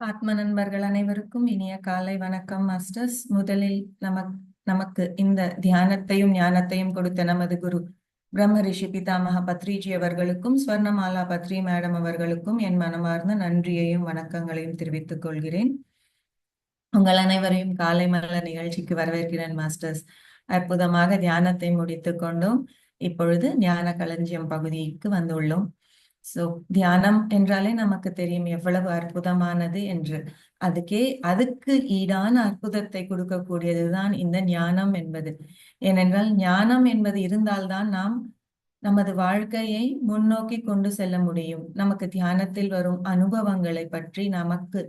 ஆத்ம நண்பர்கள் அனைவருக்கும் இனிய காலை வணக்கம் மாஸ்டர்ஸ். முதலில் நமக் நமக்கு இந்த தியானத்தையும் ஞானத்தையும் கொடுத்த நமது குரு பிரம்ம ரிஷி பிதாமக பத்ரிஜி அவர்களுக்கும் ஸ்வர்ணமாலா பத்ரி மேடம் அவர்களுக்கும் என் மனமார்ந்த நன்றியையும் வணக்கங்களையும் தெரிவித்துக் கொள்கிறேன். உங்கள் அனைவரையும் காலை மலர் நிகழ்ச்சிக்கு வரவேற்கிறேன் மாஸ்டர்ஸ். அற்புதமாக தியானத்தை முடித்துக் கொண்டோம். இப்பொழுது ஞான களஞ்சியம் பகுதிக்கு வந்துள்ளோம். சோ தியானம் என்றாலே நமக்கு தெரியும் எவ்வளவு அற்புதமானது என்று. அதுக்கே அதுக்கு ஈடான அற்புதத்தை கொடுக்கக்கூடியதுதான் இந்த ஞானம் என்பது. ஏனென்றால் ஞானம் என்பது இருந்தால்தான் நாம் நமது வாழ்க்கையை முன்னோக்கி கொண்டு செல்ல முடியும். நமக்கு தியானத்தில் வரும் அனுபவங்களை பற்றி நமக்கு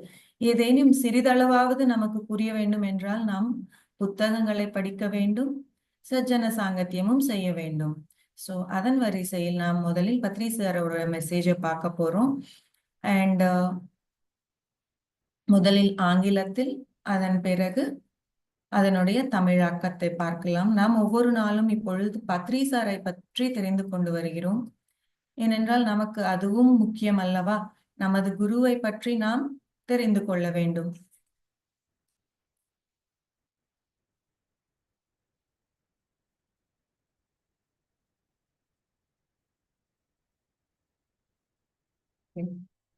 ஏதேனும் சிறிதளவாவது நமக்கு புரிய வேண்டும் என்றால் நாம் புத்தகங்களை படிக்க வேண்டும் சஜ்ஜன சாங்கத்தியமும் செய்ய வேண்டும். ஸோ அதன் வரிசையில் நாம் முதலில் பத்ரி சாரோட மெசேஜை பார்க்க போறோம். அண்ட் uh, முதலில் ஆங்கிலத்தில் அதன் பிறகு அதனுடைய தமிழாக்கத்தை பார்க்கலாம். நாம் ஒவ்வொரு நாளும் இப்பொழுது பத்ரி சாரை பற்றி தெரிந்து கொண்டு வருகிறோம். ஏனென்றால் நமக்கு அதுவும் முக்கியம் அல்லவா? நமது குருவை பற்றி நாம் தெரிந்து கொள்ள வேண்டும்.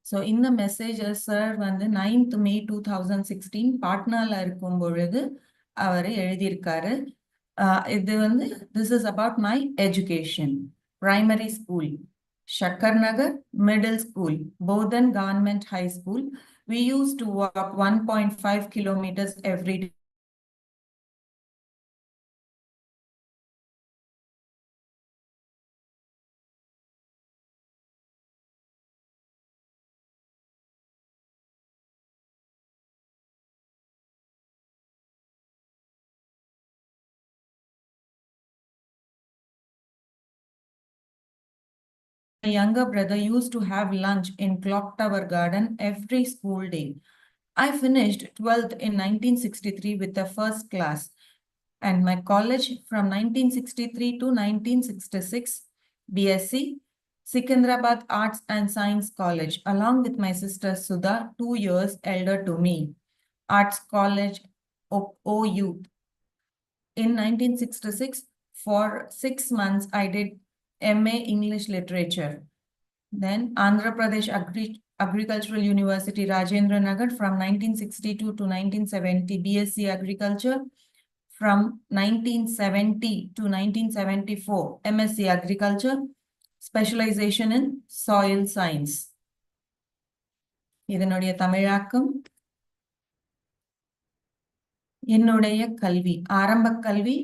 ஸோ இந்த மெசேஜ் சார் வந்து ninth May two thousand sixteen பாட்னால இருக்கும் பொழுது அவர் எழுதியிருக்காரு. இது வந்து this is about my education primary school Shakkar Nagar middle school Bodhan government high school we use to walk one point five younger brother used to have lunch in Clock Tower Garden every school day. I finished 12th in 1963 with the first class and my college from 1963 to 1966, BSc, Sikandrabad Arts and Science College, along with my sister Sudha, two years elder to me. Arts College, of OU. In 1966, for six months, I did MA English Literature. Then Andhra Pradesh Agri Agricultural University, Rajendra Nagar from 1962 to 1970, BSc Agriculture. From 1970 to 1974, MSc Agriculture, specialization in soil science. இதனுடைய தமிழாக்கம் என்னுடைய கல்வி ஆரம்ப கல்வி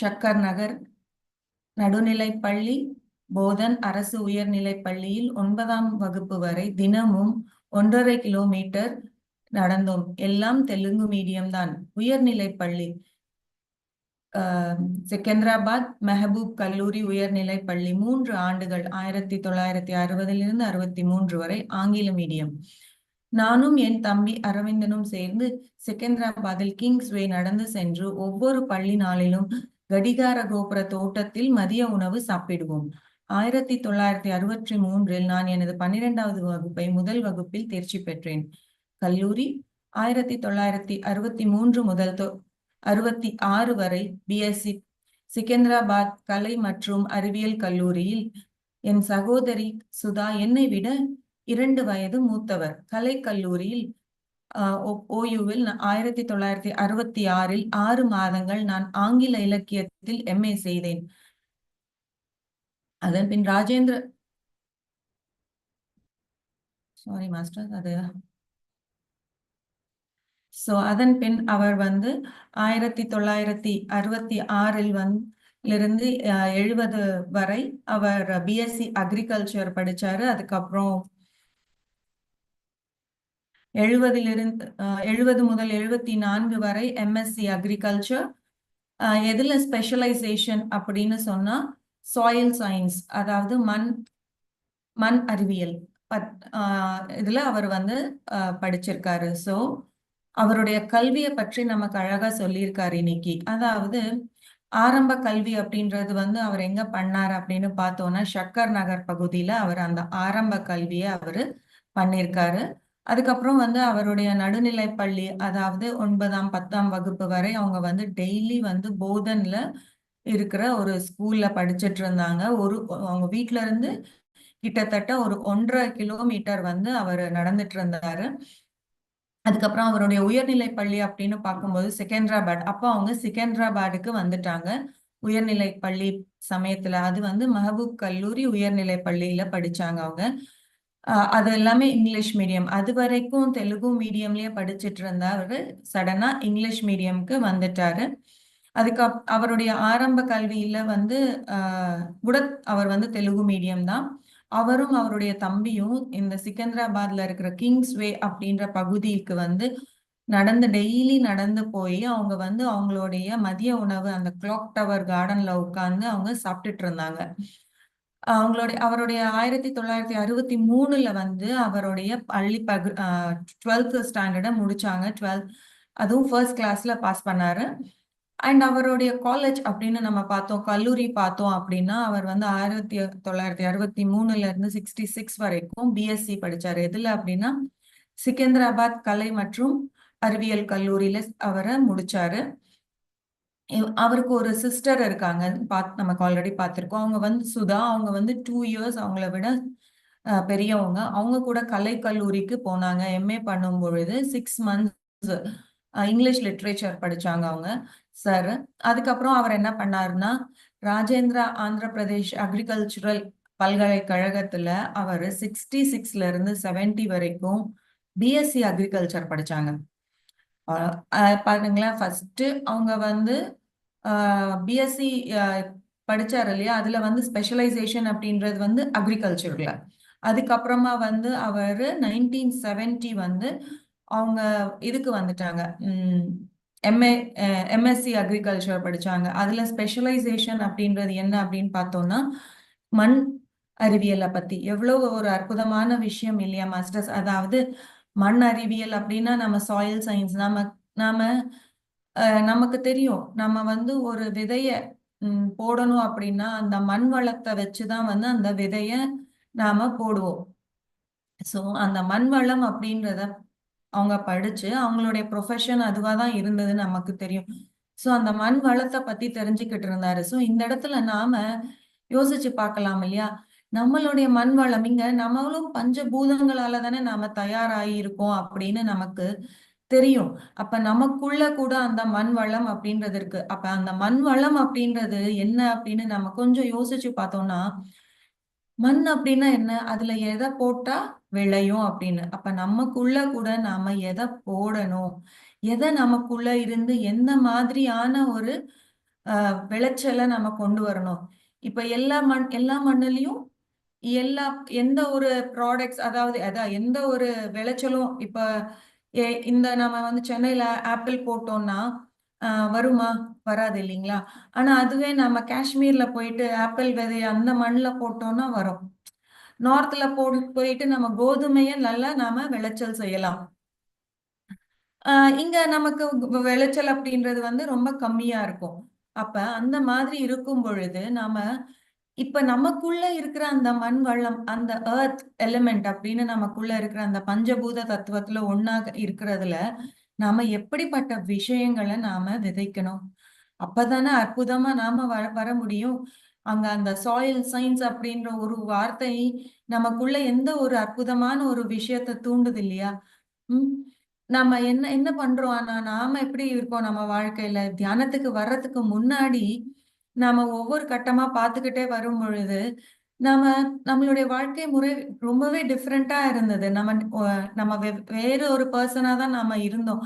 ஷக்கர் நகர் நடுநிலை பள்ளி போதன் அரசு உயர்நிலைப் பள்ளியில் ஒன்பதாம் வகுப்பு வரை தினமும் ஒன்றரை கிலோமீட்டர் நடந்தோம். எல்லாம் தெலுங்கு மீடியம் தான். உயர்நிலைப் பள்ளி செகந்திராபாத் மெஹபூப் கல்லூரி உயர்நிலைப் பள்ளி மூன்று ஆண்டுகள் ஆயிரத்தி தொள்ளாயிரத்தி அறுபதிலிருந்து அறுபத்தி மூன்று வரை ஆங்கில மீடியம் நானும் என் தம்பி அரவிந்தனும் சேர்ந்து செகந்திராபாத்தில் கிங்ஸ்வே நடந்து சென்று ஒவ்வொரு பள்ளி நாளிலும் கடிகார கோபுர தோட்டத்தில் மதிய உணவு சாப்பிடுவோம். ஆயிரத்தி தொள்ளாயிரத்தி அறுபத்தி மூன்றில் நான் எனது பன்னிரெண்டாவது வகுப்பை முதல் வகுப்பில் தேர்ச்சி பெற்றேன். கல்லூரி ஆயிரத்தி தொள்ளாயிரத்தி அறுபத்தி மூன்று முதல் அறுபத்தி ஆறு வரை பிஎஸ்சி சிகந்தராபாத் கலை மற்றும் அறிவியல் கல்லூரியில் என் சகோதரி சுதா என்னை விட இரண்டு வயது மூத்தவர். கலை கல்லூரியில் ஓயுவில் ஆயிரத்தி தொள்ளாயிரத்தி அறுபத்தி ஆறில் ஆறு மாதங்கள் நான் ஆங்கில இலக்கியத்தில் எம்ஏ செய்தேன். அதன் பின் ராஜேந்திர சாரி மாஸ்டர் அது. சோ அதன் பின் அவர் வந்து ஆயிரத்தி தொள்ளாயிரத்தி அறுபத்தி ஆறில் வந்து இருந்து எழுபது வரை அவர் பிஎஸ்சி அக்ரிகல்ச்சர் படிச்சாரு. அதுக்கப்புறம் எழுபதிலிருந்து எழுபது முதல் எழுபத்தி நான்கு வரை எம்எஸ்சி அக்ரிகல்ச்சர் எதில் ஸ்பெஷலைசேஷன் அப்படின்னு சொன்னா சாயில் சயின்ஸ் அதாவது மண் மண் அறிவியல். பத் இதுல அவர் வந்து படிச்சிருக்காரு. ஸோ அவருடைய கல்வியை பற்றி நமக்கு அழகா சொல்லியிருக்காரு இன்னைக்கு. அதாவது ஆரம்ப கல்வி அப்படின்றது வந்து அவர் எங்க பண்ணார் அப்படின்னு பார்த்தோம்னா ஷக்கர் நகர் பகுதியில அவர் அந்த ஆரம்ப கல்வியை அவரு பண்ணியிருக்காரு. அதுக்கப்புறம் வந்து அவருடைய நடுநிலை பள்ளி அதாவது ஒன்பதாம் பத்தாம் வகுப்பு வரை அவங்க வந்து டெய்லி வந்து போதன்ல இருக்கிற ஒரு ஸ்கூல்ல படிச்சிட்டு இருந்தாங்க. ஒரு அவங்க வீட்ல இருந்து கிட்டத்தட்ட ஒரு ஒன்றரை கிலோமீட்டர் வந்து அவர் நடந்துட்டு இருந்தாரு. அதுக்கப்புறம் அவருடைய உயர்நிலை பள்ளி அப்படின்னு பார்க்கும்போது செகந்திராபாத் அப்போ அவங்க செகந்திராபாத்துக்கு வந்துட்டாங்க. உயர்நிலை பள்ளி சமயத்துல அது வந்து மஹபூப் கல்லூரி உயர்நிலை பள்ளியில படிச்சாங்க அவங்க. அது எல்லாமே இங்கிலீஷ் மீடியம். அது வரைக்கும் தெலுங்கு மீடியம்லயே படிச்சிட்டு இருந்தாரு சடனா இங்கிலீஷ் மீடியம்க்கு வந்துட்டாரு. அதுக்கு அவருடைய ஆரம்ப கல்வியில வந்து ஆஹ் கூட அவர் வந்து தெலுங்கு மீடியம் தான். அவரும் அவருடைய தம்பியும் இந்த சிக்கந்தராபாத்ல இருக்கிற கிங்ஸ்வே அப்படின்ற பகுதிக்கு வந்து நடந்து டெய்லி நடந்து போய் அவங்க வந்து அவங்களுடைய மதிய உணவு அந்த கிளாக் டவர் கார்டன்ல உட்கார்ந்து அவங்க சாப்பிட்டுட்டு இருந்தாங்க. அவங்களுடைய அவருடைய ஆயிரத்தி தொள்ளாயிரத்தி அறுபத்தி மூணுல வந்து அவருடைய பள்ளி பகு டுவெல்த் ஸ்டாண்டர்டை முடிச்சாங்க. டுவெல்த் அதுவும் ஃபர்ஸ்ட் கிளாஸ்ல பாஸ் பண்ணாரு. அண்ட் அவருடைய காலேஜ் அப்படின்னு நம்ம பார்த்தோம் கல்லூரி பார்த்தோம் அப்படின்னா அவர் வந்து ஆயிரத்தி தொள்ளாயிரத்தி அறுபத்தி மூணுல இருந்து சிக்ஸ்டி சிக்ஸ் வரைக்கும் பிஎஸ்சி படிச்சாரு. எதுல அப்படின்னா சிக்கந்தராபாத் கலை மற்றும் அறிவியல் கல்லூரியில அவரை முடிச்சாரு. அவருக்கு ஒரு சிஸ்டர் இருக்காங்க. பாத் நமக்கு ஆல்ரெடி பார்த்துருக்கோம். அவங்க வந்து சுதா. அவங்க வந்து டூ இயர்ஸ் அவங்கள விட பெரியவங்க. அவங்க கூட கலை கல்லூரிக்கு போனாங்க எம்ஏ பண்ணும் பொழுது சிக்ஸ் மந்த்ஸ் இங்கிலீஷ் லிட்ரேச்சர் படிச்சாங்க அவங்க சார் அதுக்கப்புறம் அவர் என்ன பண்ணாருன்னா ராஜேந்திரா ஆந்திர பிரதேஷ் அக்ரிகல்ச்சுரல் பல்கலைக்கழகத்துல அவர் சிக்ஸ்டி சிக்ஸ்ல இருந்து செவன்டி வரைக்கும் பிஎஸ்சி அக்ரிகல்ச்சர் படிச்சாங்க. பாருங்களேன். ஃபர்ஸ்ட் அவங்க வந்து பிஎஸ்சி படிச்சாரு இல்லையா? அதுல வந்து ஸ்பெஷலைசேஷன் அப்படின்றது வந்து அக்ரிகல்ச்சர்ல அதுக்கப்புறமா வந்து அவர் நைன்டீன் செவன்டி வந்து அவங்க இதுக்கு வந்துட்டாங்க. எம்ஏ எம்எஸ்சி அக்ரிகல்ச்சர் படிச்சாங்க. அதுல ஸ்பெஷலைசேஷன் அப்படின்றது என்ன அப்படின்னு பார்த்தோம்னா மண் அறிவியலை பத்தி. எவ்வளவு ஒரு அற்புதமான விஷயம் இல்லையா மாஸ்டர்ஸ் அதாவது மண் அறிவியல் அப்படின்னா நம்ம சாயில் சயின்ஸ் நாம நாம நமக்கு தெரியும். நம்ம வந்து ஒரு விதைய போடணும் அப்படின்னா அந்த மண் வளத்தை வச்சுதான் வந்து அந்த விதைய நாம போடுவோம். ஸோ அந்த மண் வளம் அப்படின்றத அவங்க படிச்சு அவங்களுடைய ப்ரொஃபஷன் அதுவா தான் இருந்தது நமக்கு தெரியும். ஸோ அந்த மண் வளத்தை பத்தி தெரிஞ்சுக்கிட்டு இருந்தாரு. ஸோ இந்த இடத்துல நாம யோசிச்சு பார்க்கலாம் இல்லையா? நம்மளுடைய மண் வளம் இங்க நம்மளும் பஞ்சபூதங்களால தானே நாம தயாராகி இருக்கோம் அப்படின்னு நமக்கு தெரியும். அப்ப நமக்குள்ள கூட அந்த மண் வளம் அப்படின்றது இருக்கு. அப்ப அந்த மண் வளம் அப்படின்றது என்ன அப்படின்னு நம்ம கொஞ்சம் யோசிச்சு பார்த்தோம்னா மண் அப்படின்னா என்ன? அதுல எதை போட்டா விளையும் அப்படின்னு. அப்ப நமக்குள்ள கூட நாம எதை போடணும்? எதை நமக்குள்ள இருந்து எந்த மாதிரியான ஒரு ஆஹ் விளைச்சலை நம்ம கொண்டு வரணும்? இப்ப எல்லா மண் எல்லா மண்ணுலயும் எல்லா எந்த ஒரு ப்ராடக்ட்ஸ் அதாவது அதான் எந்த ஒரு விளைச்சலும் இப்ப ஏ இந்த நம்ம வந்து சென்னையில ஆப்பிள் போட்டோம்னா வருமா? வராது இல்லைங்களா? ஆனா அதுவே நம்ம காஷ்மீர்ல போயிட்டு ஆப்பிள் விதைய அந்த மண்ணில் போட்டோம்னா வரும். நார்த்ல போ போயிட்டு நம்ம கோதுமைய நல்லா நாம விளைச்சல் செய்யலாம். ஆஹ் இங்க நமக்கு விளைச்சல் அப்படின்றது வந்து ரொம்ப கம்மியா இருக்கும். அப்ப அந்த மாதிரி இருக்கும் பொழுது நாம இப்ப நமக்குள்ள இருக்கிற அந்த மண் வளம் அந்த அர்த் எலிமெண்ட் அப்படின்னு நமக்குள்ள இருக்கிற அந்த பஞ்சபூத தத்துவத்துல ஒன்னாக இருக்கிறதுல நாம எப்படிப்பட்ட விஷயங்களை நாம விதைக்கணும்? அப்பதானே அற்புதமா நாம வர வர முடியும். அங்க அந்த சாயில் சயின்ஸ் அப்படின்ற ஒரு வார்த்தை நமக்குள்ள எந்த ஒரு அற்புதமான ஒரு விஷயத்தை தூண்டுது இல்லையா? உம் நம்ம என்ன என்ன பண்றோம்? ஆனா நாம எப்படி இருக்கோம் நம்ம வாழ்க்கையில? தியானத்துக்கு வர்றதுக்கு முன்னாடி நாம ஒவ்வொரு கட்டமா பார்த்துக்கிட்டே வரும் பொழுது நாம நம்மளுடைய வாழ்க்கை முறை ரொம்பவே டிஃப்ரெண்டா இருந்தது. நம்ம அஹ், நம்ம வே- வேற ஒரு பர்சனா தான் நாம இருந்தோம்.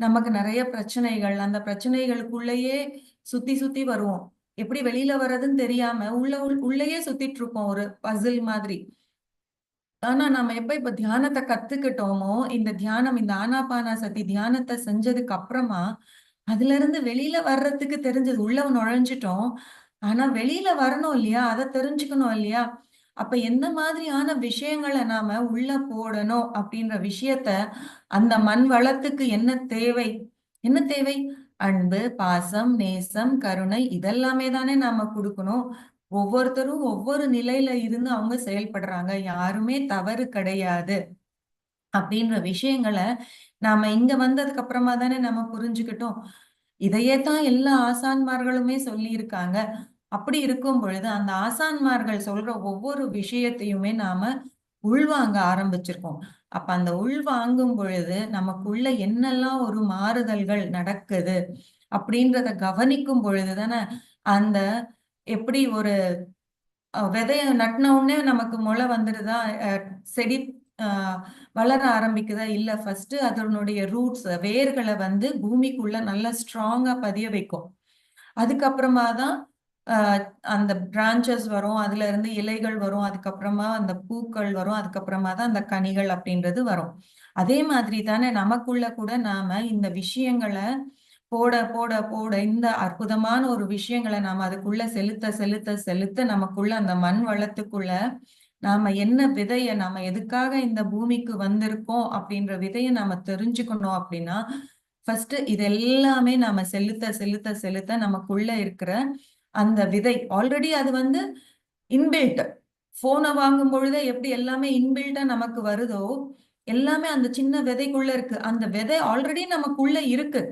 நமக்கு நிறைய பிரச்சனைகள் அந்த பிரச்சனைகளுக்குள்ளேயே சுத்தி சுத்தி வருவோம். எப்படி வெளியில வர்றதுன்னு தெரியாம உள்ள உள்- உள்ளேயே சுத்திட்டு இருப்போம் ஒரு பசில் மாதிரி. ஆனா நம்ம எப்ப இப்ப தியானத்தை கத்துக்கிட்டோமோ இந்த தியானம் இந்த ஆனாபானா சதி தியானத்தை செஞ்சதுக்கு அப்புறமா அதுல இருந்து வெளியில வர்றதுக்கு தெரிஞ்சது. உள்ள நுழைஞ்சிட்டோம். ஆனா வெளியில வரணும் இல்லையா? அதை தெரிஞ்சுக்கணும் இல்லையா? அப்ப எந்த மாதிரியான விஷயங்களை நாம உள்ள போடணும் அப்படின்ற விஷயத்த அந்த மண் வளத்துக்கு என்ன தேவை? என்ன தேவை? அன்பு பாசம் நேசம் கருணை இதெல்லாமே தானே நாம கொடுக்கணும். ஒவ்வொருத்தரும் ஒவ்வொரு நிலையில இருந்து அவங்க செயல்படுறாங்க. யாருமே தவறு கிடையாது. அப்படின்ற விஷயங்களை நாம இங்க வந்ததுக்கு அப்புறமா தானே நம்ம புரிஞ்சுக்கிட்டோம். இதையே தான் எல்லா ஆசான்மார்களுமே சொல்லியிருக்காங்க. அப்படி இருக்கும் பொழுது அந்த ஆசான்மார்கள் சொல்ற ஒவ்வொரு விஷயத்தையுமே நாம உள்வாங்க ஆரம்பிச்சிருக்கோம். அப்ப அந்த உள்வாங்கும் பொழுது நமக்குள்ள என்னெல்லாம் ஒரு மாறுதல்கள் நடக்குது அப்படின்றத கவனிக்கும் பொழுது தானே அந்த எப்படி ஒரு விதைய நட்டின உடனே நமக்கு முளை வந்துடுதா செடி வளர ஆரம்பிக்குதா? இல்ல ஃபர்ஸ்ட் அதனுடைய ரூட்ஸ் வேர்களை வந்து பூமிக்குள்ள நல்லா ஸ்ட்ராங்கா பதிய வைக்கும். அதுக்கப்புறமா தான் அந்த பிரான்ச்சஸ் வரும் அதுல இருந்து இலைகள் வரும் அதுக்கப்புறமா அந்த பூக்கள் வரும் அதுக்கப்புறமா தான் அந்த கனிகள் அப்படின்றது வரும். அதே மாதிரி தானே நமக்குள்ள கூட நாம இந்த விஷயங்களை போட போட போட இந்த அற்புதமான ஒரு விஷயங்களை நாம அதுக்குள்ள செலுத்த செலுத்த செலுத்த நமக்குள்ள அந்த மண் வளத்துக்குள்ள நாம என்ன விதைய நாம எதுக்காக இந்த பூமிக்கு வந்திருக்கோம் அப்படின்ற விதைய நாம தெரிஞ்சுக்கணும் அப்படின்னா ஃபர்ஸ்ட் இது எல்லாமே நாம செலுத்த செலுத்த செலுத்த நமக்குள்ள இருக்கிற அந்த விதை. ஆல்ரெடி அது வந்து இன்பில்ட் போனை வாங்கும் பொழுதே எப்படி எல்லாமே இன்பில்டா நமக்கு வருதோ எல்லாமே அந்த சின்ன விதைக்குள்ள இருக்கு. அந்த விதை ஆல்ரெடி நமக்குள்ள இருக்கு.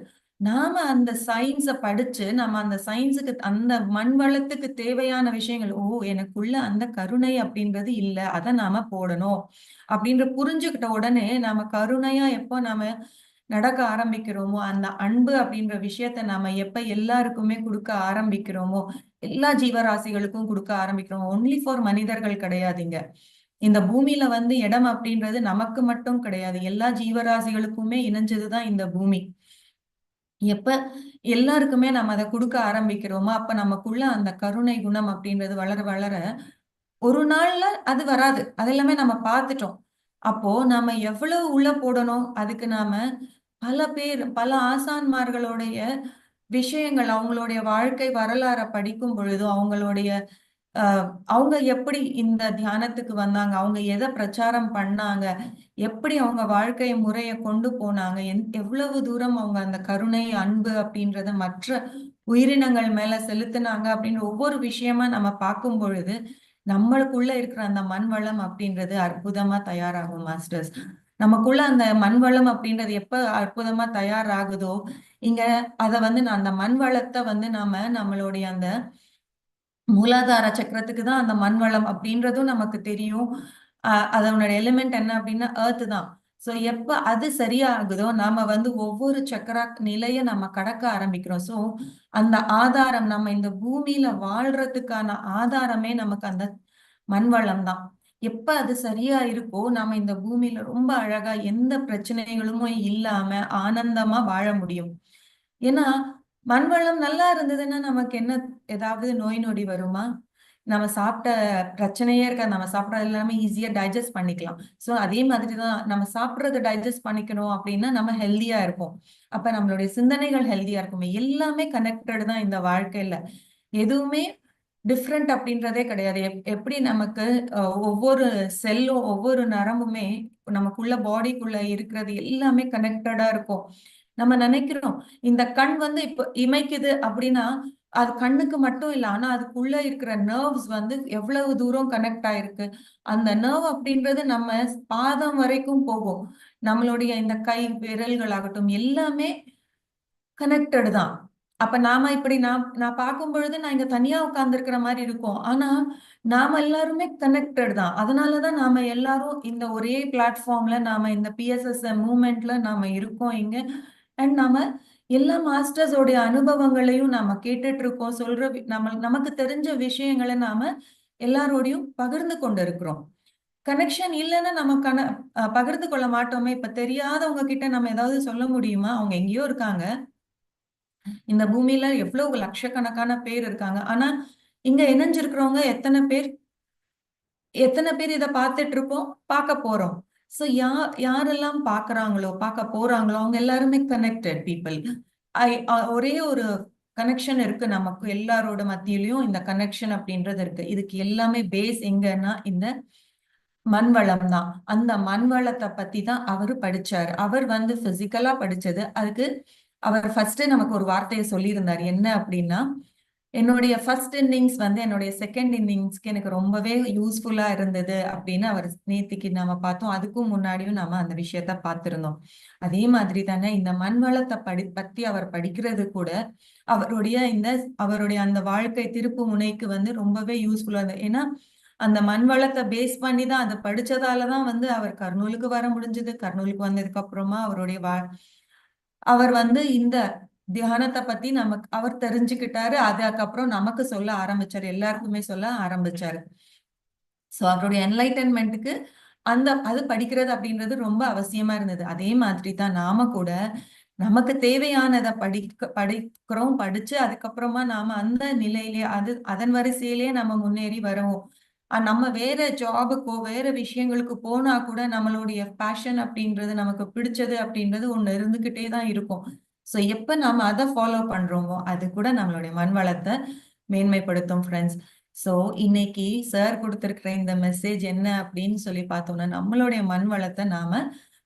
நாம அந்த சயின்ஸ படிச்சு நம்ம அந்த சயின்ஸுக்கு அந்த மண் வளத்துக்கு தேவையான விஷயங்கள் ஓ எனக்குள்ள அந்த கருணை அப்படின்றது இல்ல அதை நாம போடணும் அப்படின்ற புரிஞ்சுக்கிட்ட உடனே நாம கருணையா எப்போ நாம நடக்க ஆரம்பிக்கிறோமோ அந்த அன்பு அப்படின்ற விஷயத்த நாம எப்ப எல்லாருக்குமே கொடுக்க ஆரம்பிக்கிறோமோ எல்லா ஜீவராசிகளுக்கும் கொடுக்க ஆரம்பிக்கிறோம் ஒன்லி ஃபார் மனிதர்கள் கிடையாதுங்க. இந்த பூமியில வந்து இடம் அப்படின்றது நமக்கு மட்டும் கிடையாது எல்லா ஜீவராசிகளுக்குமே இணைஞ்சதுதான் இந்த பூமி. எப்ப எல்லாருக்குமே நம்ம அதை கொடுக்க ஆரம்பிக்கிறோமோ அப்ப நமக்குள்ள அந்த கருணை குணம் அப்படின்றது வளர வளர ஒரு நாள்ல அது வராது. அதெல்லாமே நம்ம பார்த்துட்டோம் அப்போ நாம எவ்வளவு உள்ள போடணும்? அதுக்கு நாம பல பேர் பல ஆசான்மார்களுடைய விஷயங்கள் அவங்களுடைய வாழ்க்கை வரலாற படிக்கும் பொழுது அவங்களுடைய அவங்க எப்படி இந்த தியானத்துக்கு வந்தாங்க? அவங்க எதை பிரச்சாரம் பண்ணாங்க? எப்படி அவங்க வாழ்க்கை முறைய கொண்டு போனாங்க? எவ்வளவு தூரம் அவங்க அந்த கருணை அன்பு அப்படின்றத மற்ற உயிரினங்கள் மேல செலுத்தினாங்க அப்படின்ற ஒவ்வொரு விஷயமா நம்ம பார்க்கும் பொழுது நம்மளுக்குள்ள இருக்கிற அந்த மண் வளம் அப்படின்றது அற்புதமா தயாராகும் மாஸ்டர்ஸ். நமக்குள்ள அந்த மண் வளம் அப்படின்றது எப்ப அற்புதமா தயாராகுதோ இங்க அத வந்து நான் அந்த மண் வளத்தை வந்து நாம நம்மளுடைய அந்த மூலாதார சக்கரத்துக்கு தான் அந்த மண் வளம் அப்படின்றதும் நமக்கு தெரியும். அதனோட எலிமெண்ட் என்ன அப்படின்னா ஏர்த்து தான். ஸோ எப்போ அது சரியாகுதோ நாம வந்து ஒவ்வொரு சக்கரா நிலையை நம்ம கடக்க ஆரம்பிக்கிறோம். ஸோ அந்த ஆதாரம் நம்ம இந்த பூமியில வாழ்றதுக்கான ஆதாரமே நமக்கு அந்த மண் வளம் தான். எப்ப அது சரியா இருக்கோ நாம இந்த பூமியில ரொம்ப அழகா எந்த பிரச்சனைகளுமே இல்லாம ஆனந்தமா வாழ முடியும். ஏன்னா மண் வளம் நல்லா இருந்ததுன்னா நமக்கு என்ன ஏதாவது நோய் நொடி வருமா? நம்ம சாப்பிட்ட பிரச்சனையே இருக்காது. நம்ம சாப்பிட்றது எல்லாமே ஈஸியா டைஜஸ்ட் பண்ணிக்கலாம். ஸோ அதே மாதிரி தான் நம்ம சாப்பிட்றத டைஜஸ்ட் பண்ணிக்கணும் அப்படின்னா நம்ம ஹெல்த்தியா இருப்போம். அப்ப நம்மளுடைய சிந்தனைகள் ஹெல்த்தியா இருக்குமே. எல்லாமே கனெக்டட் தான் இந்த வாழ்க்கையில. எதுவுமே டிஃப்ரெண்ட் அப்படின்றதே கிடையாது. எப்படி நமக்கு ஒவ்வொரு செல்லும் ஒவ்வொரு நரம்புமே நமக்குள்ள பாடிக்குள்ள இருக்கிறது எல்லாமே கனெக்டடா இருக்கும். நம்ம நினைக்கிறோம். இந்த கண் வந்து இப்ப இமைக்குது அப்படின்னா அது கண்ணுக்கு மட்டும் இல்ல ஆனா அதுக்குள்ள இருக்கிற நர்வ்ஸ் வந்து எவ்வளவு தூரம் கனெக்ட் ஆயிருக்கு. அந்த நர்வ் அப்படின்றது நம்ம பாதம் வரைக்கும் போகும். நம்மளுடைய இந்த கை விரல்கள் ஆகட்டும் எல்லாமே கனெக்டடு தான். அப்ப நாம இப்படி நான் நான் பார்க்கும் பொழுது நான் இங்க தனியா உட்கார்ந்துருக்கிற மாதிரி இருக்கும். ஆனா நாம எல்லாருமே கனெக்டட் தான். அதனாலதான் நாம எல்லாரும் இந்த ஒரே பிளாட்ஃபார்ம்ல நாம இந்த பிஎஸ்எஸ் மூமெண்ட்ல நாம இருக்கோம் இங்க. அண்ட் நாம எல்லா மாஸ்டர்ஸோடைய அனுபவங்களையும் நாம கேட்டுட்டு இருக்கோம் சொல்ற நம்ம நமக்கு தெரிஞ்ச விஷயங்களை நாம எல்லாரோடையும் பகிர்ந்து கொண்டு இருக்கிறோம் கனெக்ஷன் இல்லைன்னா நம்ம கன பகிர்ந்து கொள்ள மாட்டோமே. இப்ப தெரியாதவங்க கிட்ட நம்ம ஏதாவது சொல்ல முடியுமா? அவங்க எங்கேயோ இருக்காங்க. இந்த பூமியில எவ்வளவு லட்சக்கணக்கான பேர் இருக்காங்க. ஆனா இங்க இணைஞ்சிருக்கிறவங்க எத்தனை பேர்? எத்தனை பேர் இதை பார்த்துட்டு இருக்கோம் பார்க்க போறோம். ஸோ யா யாரெல்லாம் பார்க்குறாங்களோ பார்க்க போறாங்களோ அவங்க எல்லாருமே கனெக்டட் பீப்புள் ஐ ஒரே ஒரு கனெக்ஷன் இருக்கு நமக்கு எல்லாரோட மத்தியிலையும் இந்த கனெக்ஷன் அப்படின்றது இருக்கு. இதுக்கு எல்லாமே பேஸ் எங்கன்னா இந்த மண்வளம் தான். அந்த மண்வளத்தை பத்தி தான் அவர் படிச்சாரு. அவர் வந்து பிசிக்கலா படிச்சது. அதுக்கு அவர் ஃபர்ஸ்ட் நமக்கு ஒரு வார்த்தையை சொல்லியிருந்தார். என்ன அப்படின்னா என்னுடைய ஃபர்ஸ்ட் இன்னிங்ஸ் வந்து என்னுடைய செகண்ட் இன்னிங்ஸ்க்கு எனக்கு ரொம்பவே யூஸ்ஃபுல்லா இருந்தது அப்படின்னு அவர் நேத்திக்கு நாம பார்த்தோம். அதுக்கும் முன்னாடியும் நாம அந்த விஷயத்த பார்த்திருந்தோம். அதே மாதிரி தானே இந்த மண் வளத்தை படி பத்தி அவர் படிக்கிறது கூட அவருடைய இந்த அவருடைய அந்த வாழ்க்கை திருப்பு முனைக்கு வந்து ரொம்பவே யூஸ்ஃபுல்லா இருந்தது. ஏன்னா அந்த மண் வளத்தை பேஸ் பண்ணி தான் அதை படிச்சதாலதான் வந்து அவர் கர்னூலுக்கு வர முடிஞ்சது. கர்னூலுக்கு வந்ததுக்கு அப்புறமா அவருடைய வா அவர் வந்து இந்த தியானத்தை பத்தி நமக்கு அவர் தெரிஞ்சுக்கிட்டாரு. அதுக்கப்புறம் நமக்கு சொல்ல ஆரம்பிச்சாரு. எல்லாருக்குமே சொல்ல ஆரம்பிச்சாரு. சோ அவருடைய என்லைட்டன்மெண்ட்டுக்கு அந்த அது படிக்கிறது அப்படின்றது ரொம்ப அவசியமா இருந்தது. அதே மாதிரி தான் நாம கூட நமக்கு தேவையானதை படிக்க படிக்கிறோம் படிச்சு அதுக்கப்புறமா நாம அந்த நிலையிலே அது அதன் வரிசையிலேயே நம்ம முன்னேறி வருவோம். நம்ம வேற ஜாபுக்கோ வேற விஷயங்களுக்கு போனா கூட நம்மளுடைய பேஷன் அப்படின்றது நமக்கு பிடிச்சது அப்படின்றது ஒண்ணு இருந்துகிட்டே தான் இருக்கும். ஸோ எப்ப நாம அதை ஃபாலோ பண்றோமோ அது கூட நம்மளுடைய மண் வளத்தை மேன்மைப்படுத்தும் ஃப்ரெண்ட்ஸ் ஸோ இன்னைக்கு சார் கொடுத்துருக்கிற இந்த மெசேஜ் என்ன அப்படின்னு சொல்லி பார்த்தோம்னா நம்மளுடைய மண் வளத்தை நாம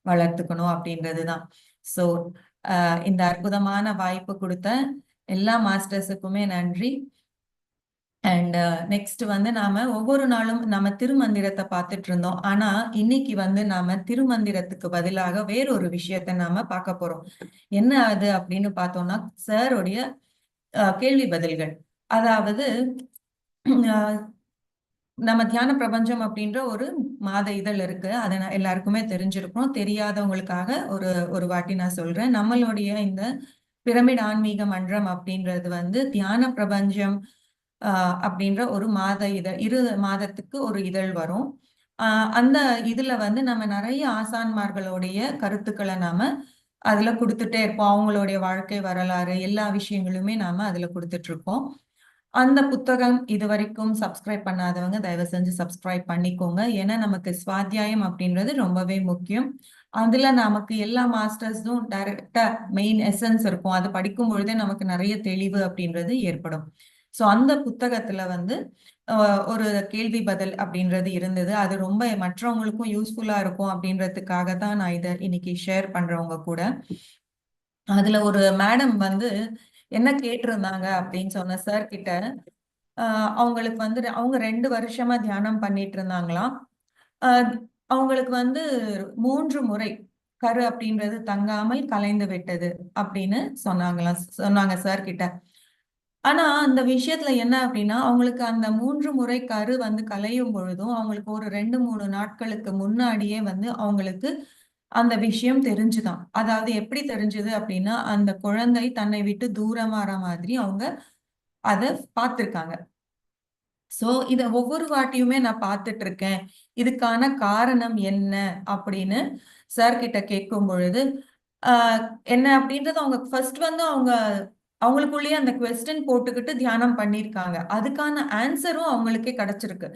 வளர்த்துக்கணும் அப்படின்றது தான் ஸோ இந்த அற்புதமான வாய்ப்பு கொடுத்த எல்லா மாஸ்டர்ஸுக்குமே நன்றி. அண்ட் நெக்ஸ்ட் uh, வந்து நாம ஒவ்வொரு நாளும் நம்ம திருமந்திரத்தை பார்த்துட்டு இருந்தோம். ஆனா இன்னைக்கு வந்து நாம திருமந்திரத்துக்கு பதிலாக வேறொரு விஷயத்த நாம பார்க்க போறோம். என்ன அது அப்படின்னு பார்த்தோம்னா சாருடைய கேள்வி பதில்கள். அதாவது நம்ம தியான பிரபஞ்சம் அப்படின்ற ஒரு மாத இதழ் இருக்கு. அதை எல்லாருக்குமே தெரிஞ்சிருக்கோம். தெரியாதவங்களுக்காக ஒரு ஒரு வாட்டி நான் சொல்றேன். நம்மளுடைய இந்த பிரமிட் ஆன்மீக மன்றம் அப்படின்றது வந்து தியான பிரபஞ்சம் அப்படின்ற ஒரு மாத இதழ் இரு மாதத்துக்கு ஒரு இதழ் வரும். அந்த இதுல வந்து நம்ம நிறைய ஆசான்மார்களுடைய கருத்துக்களை நாம அதுல கொடுத்துட்டே இருப்போம். அவங்களுடைய வாழ்க்கை வரலாறு எல்லா விஷயங்களுமே நாம அதுல கொடுத்துட்டு இருக்கோம். அந்த புத்தகம் இது வரைக்கும் சப்ஸ்கிரைப் பண்ணாதவங்க தயவு செஞ்சு சப்ஸ்கிரைப் பண்ணிக்கோங்க. ஏன்னா நமக்கு சுவாத்தியாயம் அப்படின்றது ரொம்பவே முக்கியம். அதுல நமக்கு எல்லா மாஸ்டர்ஸும் டைரக்டா மெயின் எசன்ஸ் இருக்கும். அது படிக்கும் பொழுதே நமக்கு நிறைய தெளிவு அப்படின்றது ஏற்படும். ஸோ அந்த புத்தகத்துல வந்து ஒரு கேள்வி பதில் அப்படின்றது இருந்தது. அது ரொம்ப மற்றவங்களுக்கும் யூஸ்ஃபுல்லா இருக்கும் அப்படின்றதுக்காக தான் நான் இதை இன்னைக்கு ஷேர் பண்றவங்க கூட. அதுல ஒரு மேடம் வந்து என்ன கேட்டிருந்தாங்க? அப்படின்னு சொன்ன சார் கிட்ட அவங்களுக்கு வந்து அவங்க ரெண்டு வருஷமா தியானம் பண்ணிட்டு இருந்தாங்களாம். அவங்களுக்கு வந்து மூன்று முறை கரு அப்படின்றது தங்காமல் கலைந்து விட்டது அப்படின்னு சொன்னாங்களாம் சொன்னாங்க சார் கிட்ட. ஆனா அந்த விஷயத்துல என்ன அப்படின்னா அவங்களுக்கு அந்த மூன்று முறை கரு வந்து கலையும் பொழுதும் அவங்களுக்கு ஒரு ரெண்டு மூணு நாட்களுக்கு முன்னாடியே வந்து அவங்களுக்கு அந்த விஷயம் தெரிஞ்சுதான். அதாவது எப்படி தெரிஞ்சது அப்படின்னா அந்த குழந்தை தன்னை விட்டு தூரமாற மாதிரி அவங்க அதை பார்த்திருக்காங்க சோ இத ஒவ்வொரு வாட்டியுமே நான் பார்த்துட்டு இருக்கேன் இதுக்கான காரணம் என்ன அப்படின்னு சார் கிட்ட கேட்கும் பொழுது ஆஹ் என்ன அப்படின்றது அவங்க ஃபர்ஸ்ட் வந்து அவங்க அவங்களுக்குள்ளேயே அந்த கொஸ்டின் போட்டுக்கிட்டு தியானம் பண்ணியிருக்காங்க அதுக்கான ஆன்சரும் அவங்களுக்கே கிடைச்சிருக்கு.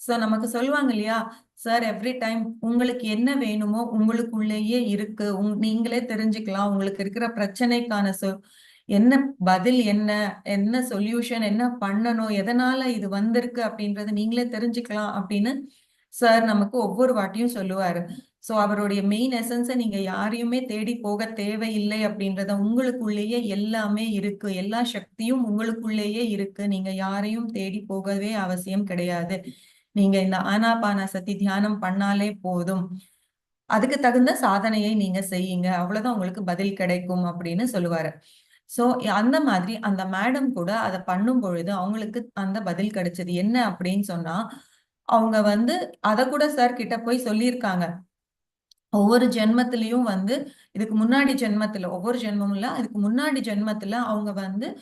ஸோ நமக்கு சொல்லுவாங்க இல்லையா? சார் எவ்ரி டைம் உங்களுக்கு என்ன வேணுமோ உங்களுக்குள்ளேயே இருக்கு. உங் நீங்களே தெரிஞ்சுக்கலாம். உங்களுக்கு இருக்கிற பிரச்சனைக்கான சொ என்ன பதில் என்ன? என்ன சொல்யூஷன் என்ன பண்ணணும்? எதனால இது வந்திருக்கு? அப்படின்றத நீங்களே தெரிஞ்சுக்கலாம் அப்படின்னு சார் நமக்கு ஒவ்வொரு வாட்டியும் சொல்லுவாரு. ஸோ அவருடைய மெயின் எசன்ஸை நீங்க யாரையுமே தேடி போக தேவையில்லை அப்படின்றத உங்களுக்குள்ளேயே எல்லாமே இருக்கு. எல்லா சக்தியும் உங்களுக்குள்ளேயே இருக்கு. நீங்க யாரையும் தேடி போகவே அவசியம் கிடையாது. நீங்க இந்த ஆனாபான சக்தி தியானம் பண்ணாலே போதும். அதுக்கு தகுந்த சாதனையை நீங்க செய்யுங்க. அவ்வளவுதான் உங்களுக்கு பதில் கிடைக்கும் அப்படின்னு சொல்லுவாரு. ஸோ அந்த மாதிரி அந்த மேடம் கூட அதை பண்ணும் பொழுது அவங்களுக்கு அந்த பதில் கிடைச்சது. என்ன அப்படின்னு சொன்னா அவங்க வந்து அதை கூட சார் கிட்ட போய் சொல்லியிருக்காங்க. ஒவ்வொரு ஜென்மத்திலையும் வந்து இதுக்கு முன்னாடி ஜென்மத்துல ஒவ்வொரு ஜென்மமும் இதுக்கு முன்னாடி ஜென்மத்துல அவங்க வந்து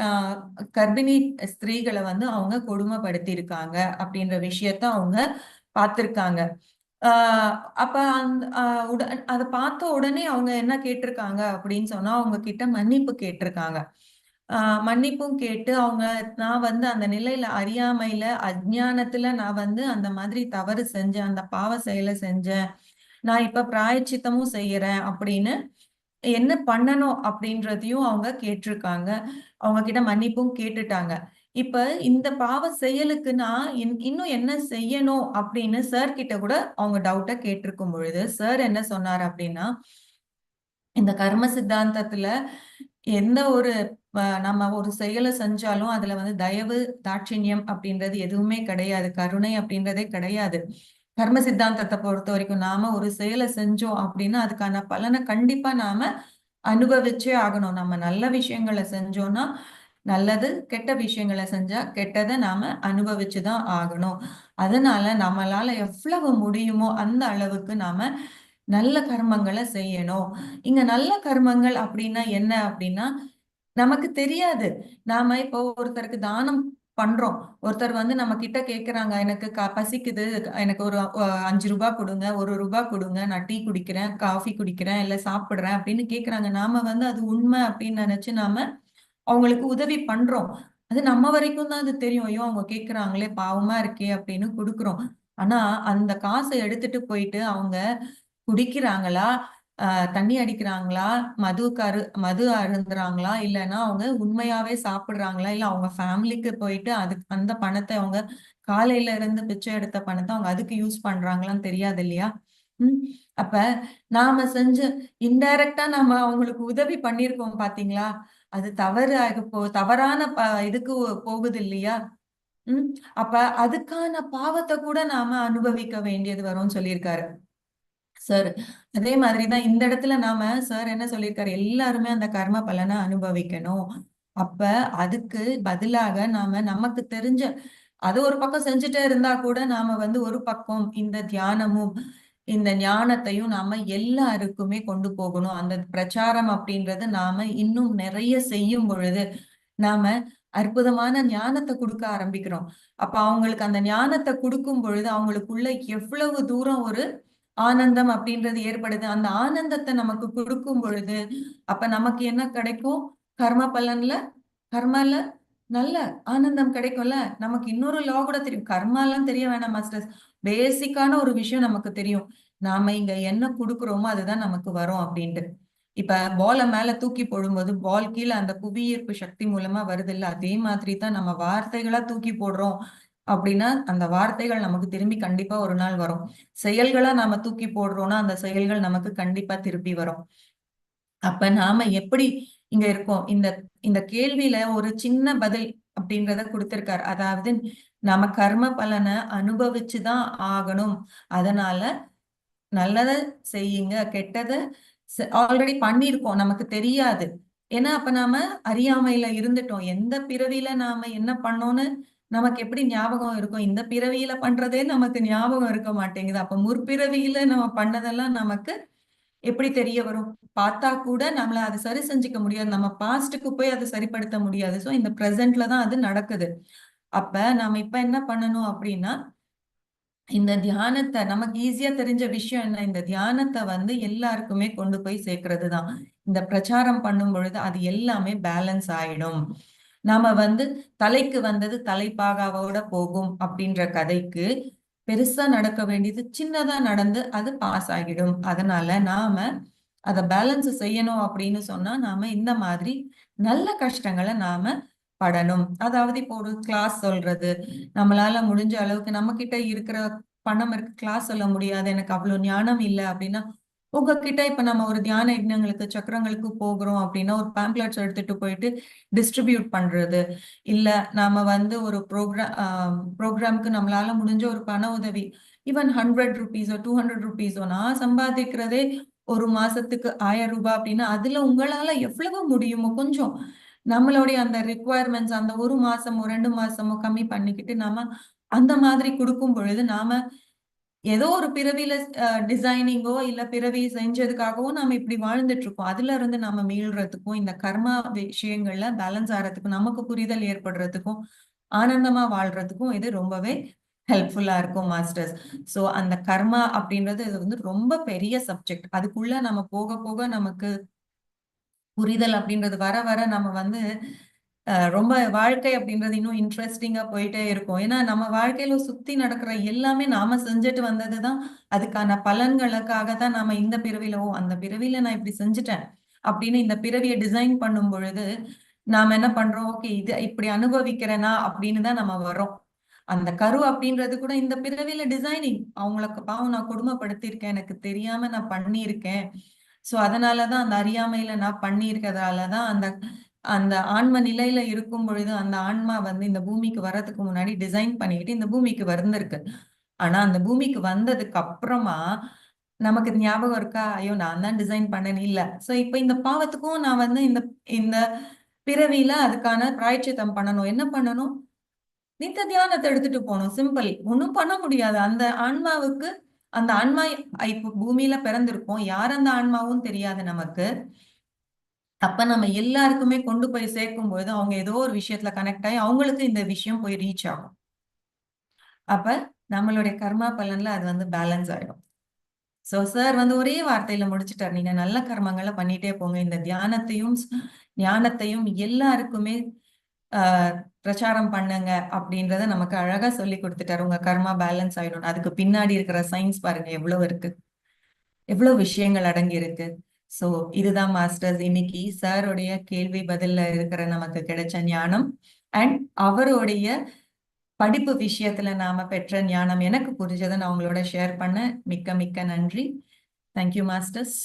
ஆஹ் கர்ப்பிணி ஸ்திரீகளை வந்து அவங்க கொடுமைப்படுத்தி இருக்காங்க அப்படின்ற விஷயத்த அவங்க பார்த்திருக்காங்க. ஆஹ் அப்ப அந்த உட அதை பார்த்த உடனே அவங்க என்ன கேட்டிருக்காங்க அப்படின்னு சொன்னா அவங்க கிட்ட மன்னிப்பு கேட்டிருக்காங்க. ஆஹ் மன்னிப்பும் கேட்டு அவங்க நான் வந்து அந்த நிலையில அறியாமையில அஜ்ஞானத்துல நான் வந்து அந்த மாதிரி தவறு செஞ்சேன் அந்த பாவ செயலை செஞ்சேன் நான் இப்ப பிராயச்சித்தமும் செய்யறேன் அப்படின்னு என்ன பண்ணணும் அப்படின்றதையும் அவங்க கேட்டிருக்காங்க. அவங்க கிட்ட மன்னிப்பும் கேட்டுட்டாங்க. இப்ப இந்த பாவ செயலுக்கு நான் இன்னும் என்ன செய்யணும் அப்படின்னு சார் கிட்ட கூட அவங்க டவுட்டை கேட்டிருக்கும் பொழுது சார் என்ன சொன்னார் அப்படின்னா இந்த கர்ம சித்தாந்தத்துல எந்த ஒரு நம்ம ஒரு செயலை செஞ்சாலும் அதுல வந்து தயவு தாட்சிணியம் அப்படின்றது எதுவுமே கிடையாது. கருணை அப்படின்றதே கிடையாது. கர்ம சித்தாந்தத்தை பொறுத்த வரைக்கும் நாம ஒரு செயலை செஞ்சோம் அப்படின்னா அதுக்கான பலனை கண்டிப்பா நாம அனுபவிச்சே ஆகணும். நம்ம நல்ல விஷயங்களை செஞ்சோம்னா நல்லது கெட்ட விஷயங்களை செஞ்சா கெட்டதை நாம அனுபவிச்சுதான் ஆகணும். அதனால நம்மளால எவ்வளவு முடியுமோ அந்த அளவுக்கு நாம நல்ல கர்மங்களை செய்யணும். இங்க நல்ல கர்மங்கள் அப்படின்னா என்ன அப்படின்னா நமக்கு தெரியாது. நாம இப்போ ஒருத்தருக்கு தானம் பண்றோம். ஒருத்தர் வந்து நம்ம கிட்ட கேக்குறாங்க எனக்கு க- பசிக்குது எனக்கு ஒரு அஞ்சு ரூபாய் கொடுங்க ஒரு ரூபாய் கொடுங்க நான் டீ குடிக்கிறேன் காஃபி குடிக்கிறேன் இல்ல சாப்பிடுறேன் அப்படின்னு கேக்குறாங்க. நாம வந்து அது உண்மை அப்படின்னு நினைச்சு நாம அவங்களுக்கு உதவி பண்றோம். அது நம்ம வரைக்கும் தான் அது தெரியும். ஐயோ அவங்க கேக்குறாங்களே பாவமா இருக்கே அப்படின்னு கொடுக்குறோம். ஆனா அந்த காசை எடுத்துட்டு போயிட்டு அவங்க குடிக்கிறாங்களா தண்ணி அடிக்கிறாங்களா? மதுக்காரு மது அருந்துறாங்களா? இல்லைன்னா அவங்க உண்மையாவே சாப்பிடுறாங்களா? இல்ல அவங்க ஃபேமிலிக்கு போயிட்டு அதுக்கு அந்த பணத்தை அவங்க காலையில இருந்து பிச்சை எடுத்த பணத்தை அவங்க அதுக்கு யூஸ் பண்றாங்களான்னு தெரியாது இல்லையா? உம் அப்ப நாம செஞ்ச இன்டைரக்டா நாம அவங்களுக்கு உதவி பண்ணிருக்கோம் பாத்தீங்களா? அது தவறு ஆக போ தவறான ப இதுக்கு போகுது இல்லையா? உம் அப்ப அதுக்கான பாவத்தை கூட நாம அனுபவிக்க வேண்டியது வரும்னு சொல்லியிருக்காரு. சார் அதே மாதிரிதான் இந்த இடத்துல நாம சார் என்ன சொல்லியிருக்காரு? எல்லாருமே அந்த கர்ம பலனை அனுபவிக்கணும். அப்ப அதுக்கு பதிலாக நாம நமக்கு தெரிஞ்ச அது ஒரு பக்கம் செஞ்சுட்டே இருந்தா கூட நாம வந்து ஒரு பக்கம் இந்த தியானமும் இந்த ஞானத்தையும் நாம எல்லாருக்குமே கொண்டு போகணும். அந்த பிரச்சாரம் அப்படின்றது நாம இன்னும் நிறைய செய்யும் பொழுது நாம அற்புதமான ஞானத்தை கொடுக்க ஆரம்பிக்கிறோம். அப்ப அவங்களுக்கு அந்த ஞானத்தை கொடுக்கும் பொழுது அவங்களுக்குள்ள எவ்வளவு தூரம் ஒரு ஆனந்தம் அப்படின்றது ஏற்படுது. அந்த ஆனந்தத்தை நமக்கு கொடுக்கும் பொழுது அப்ப நமக்கு என்ன கிடைக்கும்? கர்ம பலன்ல கர்மால நல்ல ஆனந்தம் கிடைக்கும்ல? நமக்கு இன்னொரு லா கூட தெரியும். கர்மாலாம் தெரிய வேணாம் மாஸ்டர்ஸ் பேசிக்கான ஒரு விஷயம் நமக்கு தெரியும். நாம இங்க என்ன கொடுக்குறோமோ அதுதான் நமக்கு வரும் அப்படின்ட்டு. இப்ப பாலை மேல தூக்கி போடும்போது பால் கீழே அந்த புவியீர்ப்பு சக்தி மூலமா வருது இல்ல அதே மாதிரி தான் நம்ம வார்த்தைகளா தூக்கி போடுறோம். அப்படின்னா அந்த வார்த்தைகள் நமக்கு திரும்பி கண்டிப்பா ஒரு நாள் வரும். செயல்களா நாம தூக்கி போடுறோம்னா அந்த செயல்கள் நமக்கு கண்டிப்பா திருப்பி வரும். அப்ப நாம எப்படி இங்க இருக்கோம்? இந்த இந்த கேள்வியில ஒரு சின்ன பதில் அப்படின்றத கொடுத்திருக்காரு. அதாவது நாம கர்ம பலனை அனுபவிச்சுதான் ஆகணும். அதனால நல்லத செய்யுங்க கெட்டதை ஆல்ரெடி பண்ணியிருக்கோம். நமக்கு தெரியாது. ஏன்னா அப்ப நாம அறியாமையில இருந்துட்டோம். எந்த பிறவியில நாம என்ன பண்ணோம்னு நமக்கு எப்படி ஞாபகம் இருக்கும்? இந்த பிறவியில பண்றதே நமக்கு ஞாபகம் இருக்க மாட்டேங்குது. அப்ப முற்பிறவியில நம்ம பண்ணதெல்லாம் நமக்கு எப்படி தெரிய வரும்? பார்த்தா கூட நம்மள அது சரி செஞ்சுக்க முடியாது. நம்ம பாஸ்டுக்கு போய் அதை சரிப்படுத்த முடியாது. சோ இந்த ப்ரெசன்ட்ல தான் அது நடக்குது. அப்ப நாம இப்ப என்ன பண்ணணும் அப்படின்னா இந்த தியானத்தை நமக்கு ஈஸியா தெரிஞ்ச விஷயம் என்ன? இந்த தியானத்தை வந்து எல்லாருக்குமே கொண்டு போய் சேர்க்கறது தான் இந்த பிரச்சாரம் பண்ணும் பொழுது அது எல்லாமே பேலன்ஸ் ஆயிடும். நாம வந்து தலைக்கு வந்தது தலைப்பாகாவோட போகும் அப்படின்ற கதைக்கு பெருசா நடக்க வேண்டியது சின்னதா நடந்து அது பாஸ் ஆகிடும். அதனால நாம அத பேலன்ஸ் செய்யணும் அப்படின்னு சொன்னா நாம இந்த மாதிரி நல்ல கஷ்டங்களை நாம படணும். அதாவது இப்போ ஒரு கிளாஸ் சொல்றது நம்மளால முடிஞ்ச அளவுக்கு நம்ம கிட்ட இருக்கிற பணம் இருக்கு கிளாஸ் சொல்ல முடியாது எனக்கு அவ்வளவு ஞானம் இல்லை அப்படின்னா உங்ககிட்ட இப்ப நம்ம ஒரு தியான யஜ்னங்களுக்கு சக்கரங்களுக்கு போகிறோம் அப்படின்னா ஒரு பேம்ப்ளெட்ஸ் எடுத்துட்டு போயிட்டு டிஸ்ட்ரிபியூட் பண்றது. இல்ல நாம வந்து ஒரு ப்ரோக்ராம் ப்ரோக்ராம்க்கு நம்மளால முடிஞ்ச ஒரு பண உதவி ஈவன் ஹண்ட்ரட் ருபீஸோ டூ ஹண்ட்ரட் ருபீஸோ நான் சம்பாதிக்கிறதே ஒரு மாசத்துக்கு ஆயிரம் ரூபாய் அப்படின்னா அதுல உங்களால எவ்வளவு முடியுமோ கொஞ்சம் நம்மளுடைய அந்த ரிக்குவயர்மெண்ட்ஸ் அந்த ஒரு மாசமோ ரெண்டு மாசமோ கம்மி பண்ணிக்கிட்டு நாம அந்த மாதிரி கொடுக்கும் பொழுது நாம ஏதோ ஒரு பிறவியில டிசைனிங்கோ இல்ல பிறவி செஞ்சதுக்காகவோ நாம இப்படி வாழ்ந்துட்டு இருக்கோம் அதுல இருந்து நாம மீள்றதுக்கும் இந்த கர்மா விஷயங்கள்ல பேலன்ஸ் ஆகிறதுக்கும் நமக்கு புரிதல் ஏற்படுறதுக்கும் ஆனந்தமா வாழ்றதுக்கும் இது ரொம்பவே ஹெல்ப்ஃபுல்லா இருக்கும் மாஸ்டர்ஸ் சோ அந்த கர்மா அப்படின்றது இது வந்து ரொம்ப பெரிய சப்ஜெக்ட் அதுக்குள்ள நம்ம போக போக நமக்கு புரிதல் அப்படின்றது வர வர நம்ம வந்து ரொம்ப வாழ்க்கை அப்படின்றது இன்னும் இன்ட்ரெஸ்டிங்கா போயிட்டே இருக்கும். ஏன்னா நம்ம வாழ்க்கையில சுத்தி நடக்கிற எல்லாமே நாம செஞ்சுட்டு வந்ததுதான். அதுக்கான பலன்களுக்காக தான் நாம இந்த பிறவில ஓ அந்த பிறவில நான் இப்படி செஞ்சுட்டேன் அப்படின்னு இந்த பிறவியை டிசைன் பண்ணும் பொழுது நாம என்ன பண்றோம்? ஓகே இது இப்படி அனுபவிக்கிறேனா அப்படின்னு தான் நம்ம வரோம் அந்த கரு அப்படின்றது கூட இந்த பிறவியில டிசைனிங் அவங்களுக்கு பாவம் நான் கொடுமைப்படுத்தியிருக்கேன். எனக்கு தெரியாம நான் பண்ணியிருக்கேன். சோ அதனாலதான் அந்த அறியாமையில நான் பண்ணியிருக்கிறதாலதான் அந்த அந்த ஆன்ம நிலையில இருக்கும் பொழுது அந்த ஆன்மா வந்து இந்த பூமிக்கு வர்றதுக்கு முன்னாடி டிசைன் பண்ணிக்கிட்டு இந்த பூமிக்கு வந்திருக்கு. ஆனா அந்த பூமிக்கு வந்ததுக்கு அப்புறமா நமக்கு ஞாபகம் இருக்கா? ஐயோ நான் தான் டிசைன் பண்ணேன் இல்ல. சோ இப்ப இந்த பாவத்துக்கும் நான் வந்து இந்த இந்த பிறவியில அதுக்கான பிராய்ச்சித்தம் பண்ணணும். என்ன பண்ணணும்? நித்த தியானத்தை எடுத்துட்டு போகணும். சிம்பிள் ஒன்றும் பண்ண முடியாது. அந்த ஆன்மாவுக்கு அந்த ஆன்மா இப்போ பூமியில பிறந்திருக்கோம். யார் அந்த ஆன்மாவும் தெரியாது நமக்கு. அப்ப நம்ம எல்லாருக்குமே கொண்டு போய் சேர்க்கும் போது அவங்க ஏதோ ஒரு விஷயத்துல கனெக்ட் ஆகி அவங்களுக்கு இந்த விஷயம் போய் ரீச் ஆகும். அப்ப நம்மளுடைய கர்மா பலன்ல அது வந்து பேலன்ஸ் ஆயிடும். சோ சார் வந்து ஒரே வார்த்தையில முடிச்சுட்டார். நீங்க நல்ல கர்மங்களை பண்ணிட்டே போங்க. இந்த தியானத்தையும் ஞானத்தையும் எல்லாருக்குமே பிரச்சாரம் பண்ணுங்க அப்படின்றத நமக்கு அழகா சொல்லி கொடுத்துட்டாரு. உங்க கர்மா பேலன்ஸ் ஆயிடும். அதுக்கு பின்னாடி இருக்கிற சயின்ஸ் பாருங்க எவ்வளவு இருக்கு. எவ்வளவு விஷயங்கள் அடங்கி இருக்கு சோ இதுதான் மாஸ்டர்ஸ் இன்னைக்கு சாருடைய கேள்வி பதில்ல இருக்கிற நமக்கு கிடைச்ச ஞானம். அண்ட் அவருடைய படிப்பு விஷயத்துல நாம பெற்ற ஞானம். எனக்கு புரிஞ்சதை நான் உங்களோட ஷேர் பண்ண மிக்க மிக்க நன்றி. Thank you masters